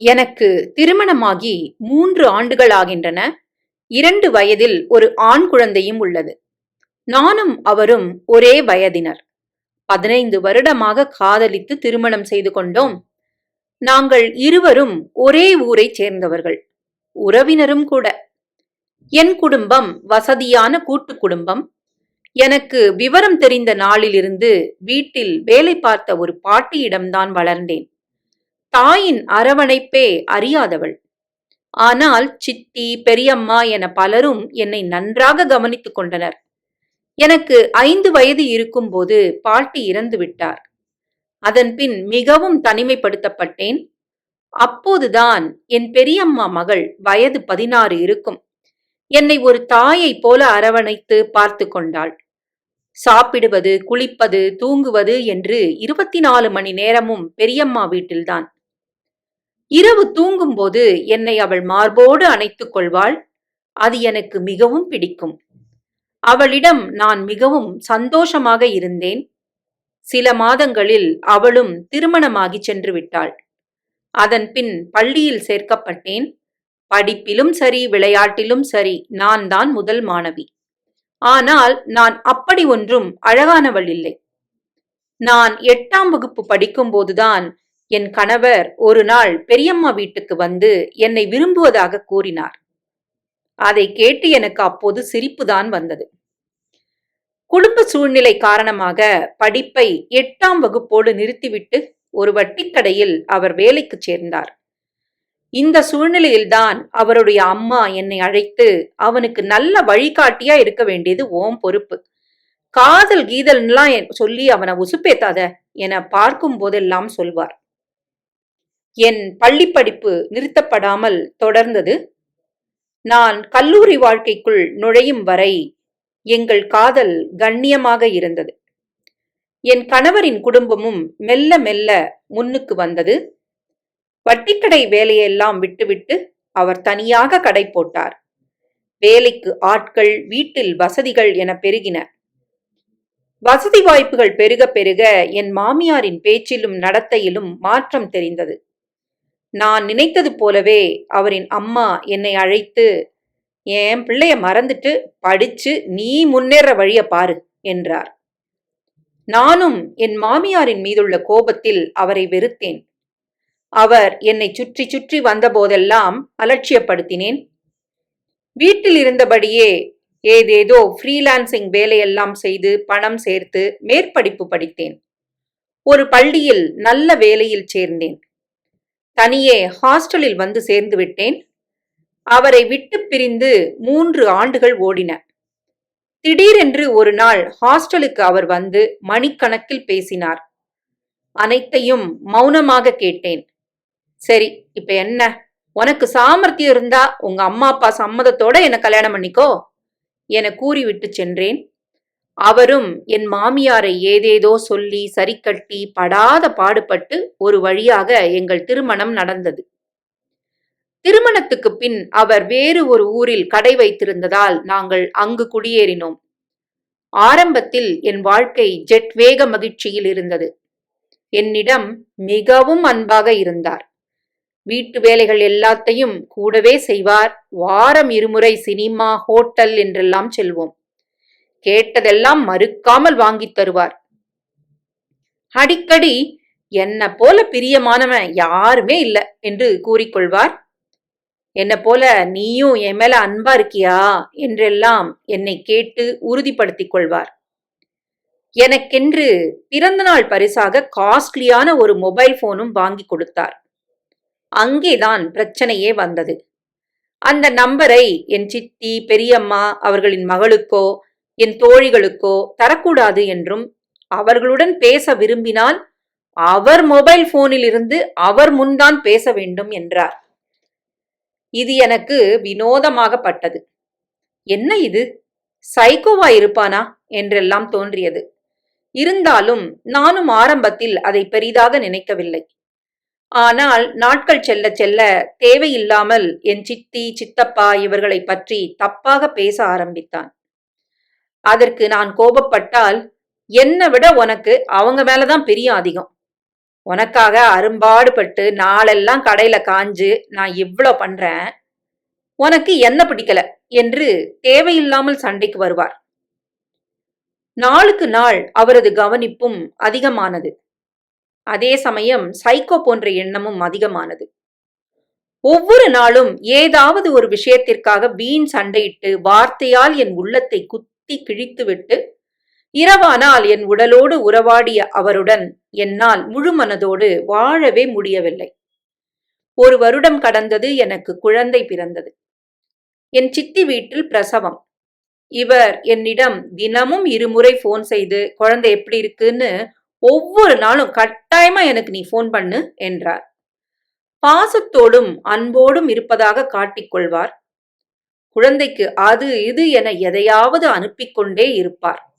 எனக்கு திருமணமாகி மூன்று ஆண்டுகளாகின்றன. இரண்டு வயதில் ஒரு ஆண் குழந்தையும் உள்ளது. நானும் அவரும் ஒரே வயதினர். பதினைந்து வருடமாக காதலித்து திருமணம் செய்து கொண்டோம். நாங்கள் இருவரும் ஒரே ஊரைச் சேர்ந்தவர்கள். உறவினரும் கூட. என் குடும்பம் வசதியான கூட்டு குடும்பம். எனக்கு விவரம் தெரிந்த நாளிலிருந்து வீட்டில் வேலை பார்த்த ஒரு பாட்டியிடம்தான் வளர்ந்தேன். தாயின் அரவணைப்பே அறியாதவள். ஆனால் சித்தி பெரியம்மா என பலரும் என்னை நன்றாக கவனித்துக் கொண்டனர். எனக்கு ஐந்து வயது இருக்கும்போது பாட்டி இறந்து விட்டார். அதன்பின் மிகவும் தனிமைப்படுத்தப்பட்டேன். அப்போதுதான் என் பெரியம்மா மகள் வயது பதினாறு இருக்கும். என்னை ஒரு தாயைப் போல அரவணைத்து பார்த்து கொண்டாள். சாப்பிடுவது குளிப்பது தூங்குவது என்று இருபத்தி நாலு மணி நேரமும் பெரியம்மா வீட்டில்தான். இரவு தூங்கும்போது என்னை அவள் மார்போடு அணைத்துக் கொள்வாள். அது எனக்கு மிகவும் பிடிக்கும். அவளிடம் நான் மிகவும் சந்தோஷமாக இருந்தேன். சில மாதங்களில் அவளும் திருமணமாகி சென்று விட்டாள். அதன் பின் பள்ளியில் சேர்க்கப்பட்டேன். படிப்பிலும் சரி விளையாட்டிலும் சரி நான் தான் முதல் மாணவி. ஆனால் நான் அப்படி ஒன்றும் அழகானவள் இல்லை. நான் எட்டாம் வகுப்பு படிக்கும்போதுதான் என் கணவர் ஒரு நாள் பெரியம்மா வீட்டுக்கு வந்து என்னை விரும்புவதாக கூறினார். அதை கேட்டு எனக்கு அப்போது சிரிப்புதான் வந்தது. குடும்ப சூழ்நிலை காரணமாக படிப்பை எட்டாம் வகுப்போடு நிறுத்திவிட்டு ஒரு வட்டிக்கடையில் அவர் வேலைக்கு சேர்ந்தார். இந்த சூழ்நிலையில்தான் அவருடைய அம்மா என்னை அழைத்து அவனுக்கு நல்ல வழிகாட்டியா இருக்க வேண்டியது ஓம் பொறுப்பு. காதல் கீதல்லாம் சொல்லி அவனை உசுப்பேத்தாத என பார்க்கும் போதெல்லாம் சொல்வார். என் பள்ளிப்படிப்பு நிறுத்தப்படாமல் தொடர்ந்தது. நான் கல்லூரி வாழ்க்கைக்குள் நுழையும் வரை எங்கள் காதல் கண்ணியமாக இருந்தது. என் கணவரின் குடும்பமும் மெல்ல மெல்ல முன்னுக்கு வந்தது. வட்டிக்கடை வேலையெல்லாம் விட்டுவிட்டு அவர் தனியாக கடை போட்டார். வேலைக்கு ஆட்கள் வீட்டில் வசதிகள் என பெருகின. வசதி வாய்ப்புகள் பெருக பெருக என் மாமியாரின் பேச்சிலும் நடத்தையிலும் மாற்றம் தெரிந்தது. நான் நினைத்தது போலவே அவரின் அம்மா என்னை அழைத்து என் பிள்ளைய மறந்துட்டு படிச்சு நீ முன்னேற வழிய பாரு என்றார். நானும் என் மாமியாரின் மீதுள்ள கோபத்தில் அவரை வெறுத்தேன். அவர் என்னை சுற்றி சுற்றி வந்தபோதெல்லாம் அலட்சியப்படுத்தினேன். வீட்டில் இருந்தபடியே ஏதேதோ ஃப்ரீலான்சிங் வேலையெல்லாம் செய்து பணம் சேர்த்து மேற்படிப்பு படித்தேன். ஒரு பள்ளியில் நல்ல வேலையில் சேர்ந்தேன். தனியே ஹாஸ்டலில் வந்து சேர்ந்து விட்டேன். அவரை விட்டு பிரிந்து மூன்று ஆண்டுகள் ஓடின. திடீரென்று ஒரு நாள் ஹாஸ்டலுக்கு அவர் வந்து மணிக்கணக்கில் பேசினார். அனைத்தையும் மௌனமாக கேட்டேன். சரி இப்ப என்ன? உனக்கு சாமர்த்தியம் இருந்தா உங்க அம்மா அப்பா சம்மதத்தோட என்ன கல்யாணம் பண்ணிக்கோ என கூறிவிட்டு சென்றேன். அவரும் என் மாமியாரை ஏதேதோ சொல்லி சரிக்கட்டி படாத பாடுபட்டு ஒரு வழியாக எங்கள் திருமணம் நடந்தது. திருமணத்துக்கு பின் அவர் வேறு ஒரு ஊரில் கடை வைத்திருந்ததால் நாங்கள் அங்கு குடியேறினோம். ஆரம்பத்தில் என் வாழ்க்கை ஜெட் வேக மகிழ்ச்சியில் இருந்தது. என்னிடம் மிகவும் அன்பாக இருந்தார். வீட்டு வேலைகள் எல்லாத்தையும் கூடவே செய்வார். வாரம் இருமுறை சினிமா ஹோட்டல் என்றெல்லாம் செல்வோம். கேட்டதெல்லாம் மறுக்காமல் வாங்கித் தருவார். அடிக்கடி என்ன போல பிரியமானவன் யாருமே இல்லை என்று கூறிக்கொள்வார். என்ன போல நீயும் என் மேல அன்பா இருக்கியா? என்றெல்லாம் என்னை கேட்டு உறுதிப்படுத்திக் கொள்வார். எனக்கென்று பிறந்தநாள் பரிசாக காஸ்ட்லியான ஒரு மொபைல் போனும் வாங்கி கொடுத்தார். அங்கேதான் பிரச்சனையே வந்தது. அந்த நம்பரை என் சித்தி பெரியம்மா அவர்களின் மகளுக்கோ என் தோழிகளுக்கோ தரக்கூடாது என்றும் அவர்களுடன் பேச விரும்பினால் அவர் மொபைல் போனில் இருந்து அவர் முன்தான் பேச வேண்டும் என்றார். இது எனக்கு வினோதமாகப்பட்டது என்ன இது? சைக்கோவா இருப்பானா? என்றெல்லாம் தோன்றியது. இருந்தாலும் நானும் ஆரம்பத்தில் அதை பெரிதாக நினைக்கவில்லை. ஆனால் நாட்கள் செல்ல செல்ல தேவையில்லாமல் என் சித்தி சித்தப்பா இவர்களை பற்றி தப்பாக பேச ஆரம்பித்தான். அதற்கு நான் கோபப்பட்டால் என்னை விட உனக்கு அவங்க மேலதான் பிரியம் அதிகம். உனக்காக அரும்பாடுபட்டு நாளெல்லாம் கடையில காஞ்சு நான் இவ்ளோ பண்றேன். உனக்கு என்ன பிடிக்கல என்று தேவையில்லாமல் சண்டைக்கு வருவார். நாளுக்கு நாள் அவரது கவனிப்பும் அதிகமானது. அதே சமயம் சைக்கோ போன்ற எண்ணமும் அதிகமானது. ஒவ்வொரு நாளும் ஏதாவது ஒரு விஷயத்திற்காக வீண் சண்டையிட்டு வார்த்தையால் என் உள்ளத்தை குத்தி கிழித்துவிட்டு இரவானால் என் உடலோடு உறவாடிய அவருடன் என்னால் முழு மனதோடு வாழவே முடியவில்லை. ஒரு வருடம் கடந்தது எனக்கு குழந்தை பிறந்தது. என் சித்தி வீட்டில் பிரசவம். இவர் என்னிடம் தினமும் இருமுறை போன் செய்து குழந்தை எப்படி இருக்குன்னு ஒவ்வொரு நாளும் கட்டாயமா எனக்கு நீ போன் பண்ணு என்றார். பாசத்தோடும் அன்போடும் இருப்பதாக காட்டிக்கொள்வார் குழந்தைக்கு அது இது என எதையாவது அனுப்பிக்கொண்டே இருப்பார்.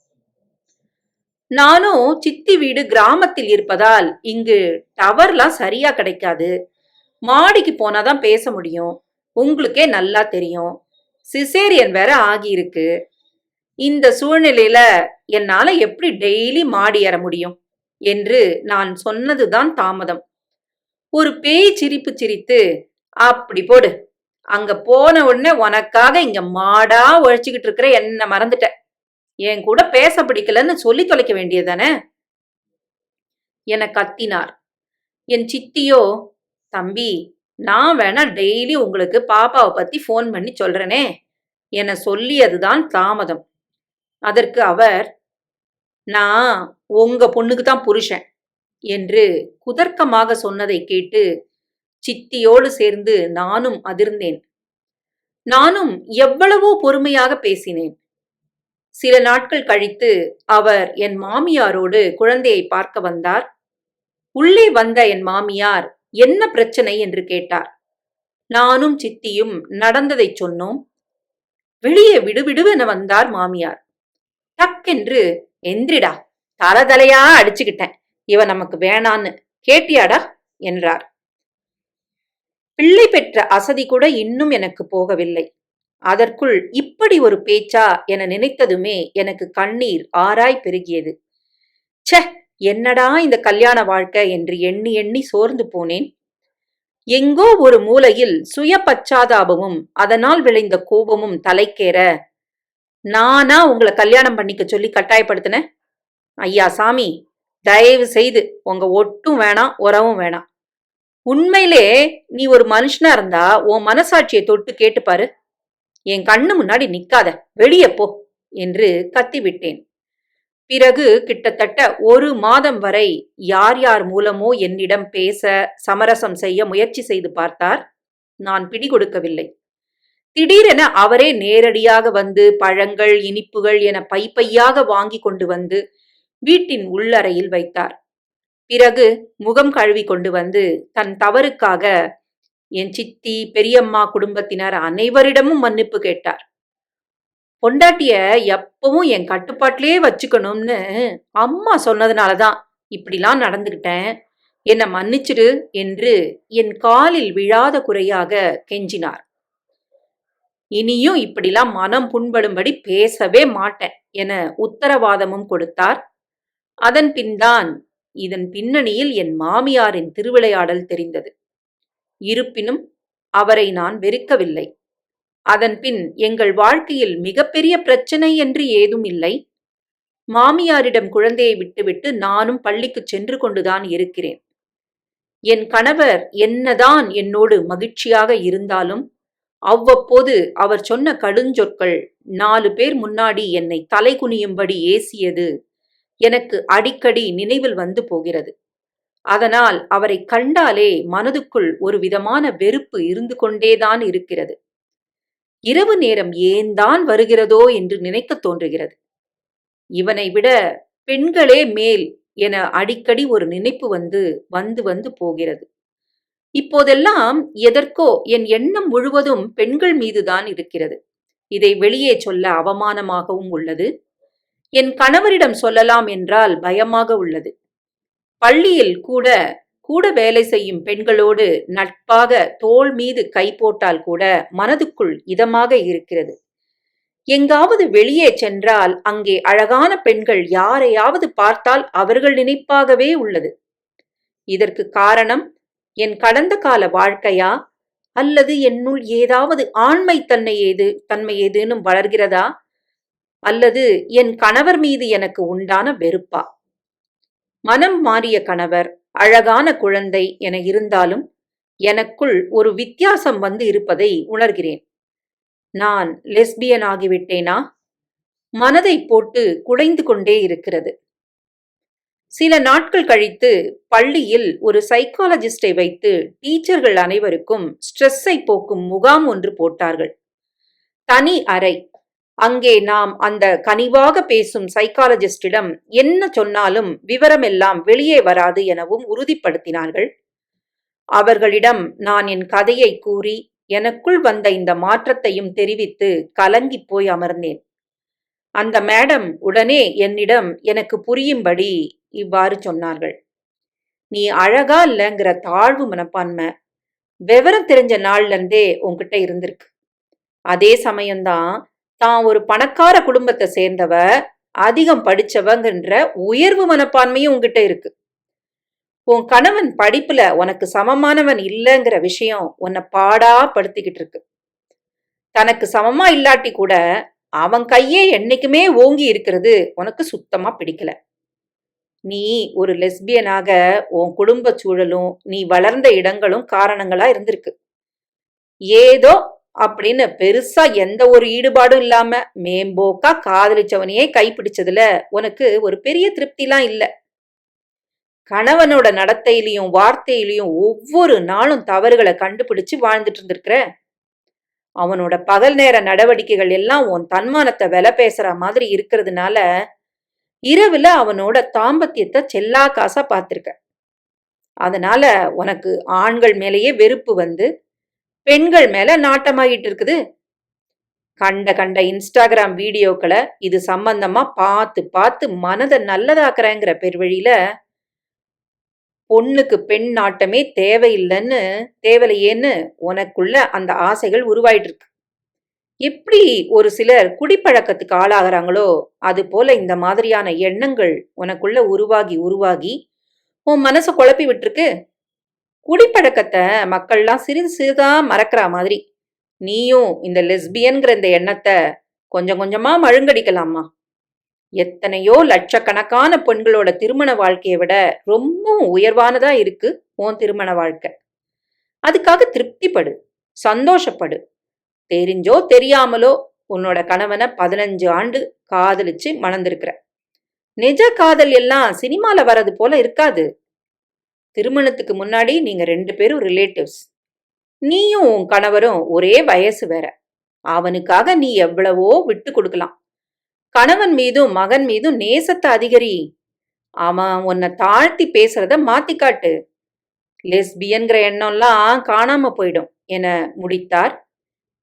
நானும் சித்தி வீடு கிராமத்தில் இருப்பதால் இங்கு டவர்லாம் சரியா கிடைக்காது. மாடிக்கு போனாதான் பேச முடியும். உங்களுக்கே நல்லா தெரியும். சிசேரியன் வேற ஆகியிருக்கு. இந்த சூழ்நிலையில என்னால எப்படி டெய்லி மாடி ஏற முடியும்? என்று நான் சொன்னதுதான் தாமதம். ஒரு பேய் சிரிப்பு சிரித்து அப்படி போடு. அங்க போன உடனே உனக்காக இங்க மாடா உழைச்சிக்கிட்டு இருக்கிற என்ன மறந்துட்ட என் கூட பேச பிடிக்கலன்னு சொல்லி தொலைக்க வேண்டியதானே என கத்தினார். என் சித்தியோ தம்பி நான் வேணா டெய்லி உங்களுக்கு பாப்பாவை பத்தி ஃபோன் பண்ணி சொல்றேனே என சொல்லியதுதான் தாமதம். அதற்கு அவர் நான் உங்க பொண்ணுக்கு தான் புருஷன் என்று குதர்க்கமாக சொன்னதை கேட்டு சித்தியோடு சேர்ந்து நானும் அதிர்ந்தேன். நானும் எவ்வளவோ பொறுமையாக பேசினேன். சில நாட்கள் கழித்து அவர் என் மாமியாரோடு குழந்தையை பார்க்க வந்தார். உள்ளே வந்த என் மாமியார் என்ன பிரச்சனை? என்று கேட்டார். நானும் சித்தியும் நடந்ததை சொன்னோம். வெளியே விடுவிடுவென வந்தார் மாமியார். டக்கென்று எந்திரிடா தலதலையா அடிச்சுக்கிட்டேன். இவன் நமக்கு வேணான்னு. கேட்டியாடா? என்றார். பெற்ற அசதி கூட இன்னும் எனக்கு போகவில்லை. அதற்குள் இப்படி ஒரு பேச்சா என நினைத்ததுமே எனக்கு கண்ணீர் ஆராய் பெருகியது. சே என்னடா இந்த கல்யாண வாழ்க்கை என்று எண்ணி எண்ணி சோர்ந்து போனேன். எங்கோ ஒரு மூலையில் சுய பச்சாதாபமும் அதனால் விளைந்த கோபமும் தலைக்கேற நானா உங்களை கல்யாணம் பண்ணிக்க சொல்லி கட்டாயப்படுத்தினேன் ஐயா சாமி தயவு செய்து உங்க ஒட்டும் வேணாம் உறவும் வேணாம். உண்மையிலே நீ ஒரு மனுஷனா இருந்தா உன் மனசாட்சியை தொட்டு கேட்டுப்பாரு என் கண்ணு முன்னாடி நிக்காத. வெளியே போ என்று கத்திவிட்டேன். பிறகு கிட்டத்தட்ட ஒரு மாதம் வரை யார் யார் மூலமோ என்னிடம் பேச சமரசம் செய்ய முயற்சி செய்து பார்த்தார். நான் பிடி கொடுக்கவில்லை திடீரென அவரே நேரடியாக வந்து பழங்கள் இனிப்புகள் என பைப்பையாக வாங்கி கொண்டு வந்து வீட்டின் உள்ளறையில் வைத்தார். பிறகு முகம் கழுவி கொண்டு வந்து தன் தவறுக்காக என் சித்தி பெரியம்மா குடும்பத்தினர் அனைவரிடமும் மன்னிப்பு கேட்டார். பொண்டாட்டிய எப்பவும் என் கட்டுப்பாட்டிலே வச்சுக்கணும்னு அம்மா சொன்னதுனால தான் இப்படிலாம் நடந்துக்கிட்டேன் என்னை மன்னிச்சிடு என்று என் காலில் விழாத குறையாக கெஞ்சினார். இனியும் இப்படிலாம் மனம் புண்படும்படி பேசவே மாட்டேன் என உத்தரவாதமும் கொடுத்தார். அதன் பின்தான் இதன் பின்னணியில் என் மாமியாரின் திருவிளையாடல் தெரிந்தது. இருப்பினும் அவரை நான் வெறுக்கவில்லை. அதன்பின் எங்கள் வாழ்க்கையில் மிகப்பெரிய பிரச்சனை என்று ஏதும் இல்லை. மாமியாரிடம் குழந்தையை விட்டுவிட்டு நானும் பள்ளிக்கு சென்று கொண்டுதான் இருக்கிறேன். என் கணவர் என்னதான் என்னோடு மகிழ்ச்சியாக இருந்தாலும் அவ்வப்போது அவர் சொன்ன கடுஞ்சொற்கள் நாலு பேர் முன்னாடி என்னை தலை குனியும்படி ஏசியது எனக்கு அடிக்கடி நினைவில் வந்து போகிறது. அதனால் அவரை கண்டாலே மனதுக்குள் ஒரு விதமான வெறுப்பு இருந்து கொண்டேதான் இருக்கிறது. இரவு நேரம் ஏன் தான் வருகிறதோ என்று நினைக்கத் தோன்றுகிறது. இவனை விட பெண்களே மேல் என அடிக்கடி ஒரு நினைப்பு வந்து வந்து வந்து போகிறது. இப்போதெல்லாம் எதற்கோ என் எண்ணம் முழுவதும் பெண்கள் மீதுதான் இருக்கிறது. இதை வெளியே சொல்ல அவமானமாகவும் உள்ளது. என் கணவரிடம் சொல்லலாம் என்றால் பயமாக உள்ளது. பள்ளியில் கூட கூட வேலை செய்யும் பெண்களோடு நட்பாக தோள் மீது கை போட்டால் கூட மனதுக்குள் இதமாக இருக்கிறது. எங்காவது வெளியே சென்றால் அங்கே அழகான பெண்கள் யாரையாவது பார்த்தால் அவர்கள் நினைப்பாகவே உள்ளது. இதற்கு காரணம் என் கடந்த கால வாழ்க்கையா? அல்லது என்னுள் ஏதாவது ஆண்மை தன்மை ஏது தன்மை ஏதேனும் வளர்கிறதா? அல்லது என் கணவர் மீது எனக்கு உண்டான வெறுப்பா? மனம் மாறிய கணவர் அழகான குழந்தை என இருந்தாலும் எனக்குள் ஒரு வித்தியாசம் வந்து இருப்பதை உணர்கிறேன். நான் லெஸ்பியன் ஆகிவிட்டேனா? மனதை போட்டு குடைந்து கொண்டே இருக்கிறது. சில நாட்கள் கழித்து பள்ளியில் ஒரு சைக்காலஜிஸ்டை வைத்து டீச்சர்கள் அனைவருக்கும் ஸ்ட்ரெஸ்ஸை போக்கும் முகாம் ஒன்று போட்டார்கள். தனி அறை அங்கே நாம் அந்த கனிவாக பேசும் சைக்காலஜிஸ்டிடம் என்ன சொன்னாலும் விவரமெல்லாம் வெளியே வராது எனவும் உறுதிப்படுத்தினார்கள். அவர்களிடம் நான் என் கதையை கூறி எனக்குள் வந்த இந்த மாற்றத்தையும் தெரிவித்து கலங்கி போய் அமர்ந்தேன். அந்த மேடம் உடனே என்னிடம் எனக்கு புரியும்படி இவ்வாறு சொன்னார்கள். நீ அழகா இல்லைங்கிற தாழ்வு மனப்பான்மை விவரம் தெரிஞ்ச நாள்ல இருந்தே உன்கிட்ட இருந்திருக்கு. அதே சமயம்தான் தான் ஒரு பணக்கார குடும்பத்தை சேர்ந்தவ அதிகம் படிச்சவங்கன்ற உயர்வு மனப்பான்மையும் உங்ககிட்ட இருக்கு. உன் கணவன் படிப்புல உனக்கு சமமானவன் இல்லைங்கிற விஷயம் உன்னை பாடா படுத்திக்கிட்டு இருக்கு. தனக்கு சமமா இல்லாட்டி கூட அவன் கையே என்னைக்குமே ஓங்கி இருக்கிறது உனக்கு சுத்தமா பிடிக்கல. நீ ஒரு லெஸ்பியனாக உன் குடும்ப சூழலும் நீ வளர்ந்த இடங்களும் காரணங்களா இருந்திருக்கு. ஏதோ அப்படின்னு பெருசா எந்த ஒரு ஈடுபாடும் இல்லாம மேம்போக்கா காதலிச்சவனையே கைப்பிடிச்சதுல உனக்கு ஒரு பெரிய திருப்திலாம் இல்ல. கணவனோட நடத்தையிலையும் வார்த்தையிலையும் ஒவ்வொரு நாளும் தவறுகளை கண்டுபிடிச்சு வாழ்ந்துட்டு இருந்திருக்கிற. அவனோட பகல் நேர நடவடிக்கைகள் எல்லாம் உன் தன்மானத்தை விலை பேசுற மாதிரி இருக்கிறதுனால இரவுல அவனோட தாம்பத்தியத்தை செல்லா காசா பார்த்திருக்க. அதனால உனக்கு ஆண்கள் மேலேயே வெறுப்பு வந்து பெண்கள் மேல நாட்டமாகிட்டு இருக்குது. கண்ட கண்ட இன்ஸ்டாகிராம் வீடியோக்களை இது சம்பந்தமா பார்த்து பார்த்து மனதை நல்லதாக்குறேங்கிற பெருவழியில பொண்ணுக்கு பெண் நாட்டமே தேவையில்லைன்னு தேவையில்லையேன்னு உனக்குள்ள அந்த ஆசைகள் உருவாயிட்டு இருக்கு. எப்படி ஒரு சிலர் குடிப்பழக்கத்துக்கு ஆளாகிறாங்களோ அது போல இந்த மாதிரியான எண்ணங்கள் உனக்குள்ள உருவாகி உருவாகி உன் மனசை குழப்பி விட்டுருக்கு. குடிப்பழக்கத்தை மக்கள்லாம் சிறிது சிறிதா மறக்கிற மாதிரி. நீயும் இந்த லெஸ்பியன்கிற இந்த எண்ணத்தை கொஞ்சம் கொஞ்சமா மழுங்கடிக்கலாமா எத்தனையோ லட்சக்கணக்கான பெண்களோட திருமண வாழ்க்கையை விட ரொம்பவும் உயர்வானதா இருக்கு உன் திருமண வாழ்க்கை. அதுக்காக திருப்திப்படு சந்தோஷப்படு. தெரிஞ்சோ தெரியாமலோ உன்னோட கணவனை பதினஞ்சு ஆண்டு காதலிச்சு மணந்திருக்கிற. நிஜ காதல் எல்லாம் சினிமால வர்றது போல இருக்காது. திருமணத்துக்கு முன்னாடி நீங்க ரெண்டு பேரும் ரிலேட்டிவ்ஸ் நீயும் உன் கணவரும் ஒரே வயசு வேற. அவனுக்காக நீ எவ்வளவோ விட்டு கொடுக்கலாம். கணவன் மீதும் மகன் மீதும் நேசத்தை அதிகரி. அவன் உன்னை தாழ்த்தி பேசுறத மாத்திக்காட்டு லெஸ்பியன்கிற எண்ணம்லாம் காணாம போயிடும் என முடித்தார்.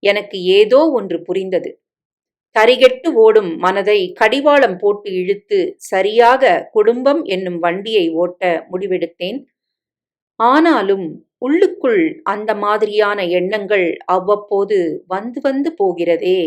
எனக்கு ஏதோ ஒன்று புரிந்தது. தரிகெட்டு ஓடும் மனதை கடிவாளம் போட்டு இழுத்து சரியாக குடும்பம் என்னும் வண்டியை ஓட்ட முடிவெடுத்தேன். ஆனாலும் உள்ளுக்குள் அந்த மாதிரியான எண்ணங்கள் அவ்வப்போது வந்து வந்து போகிறதே.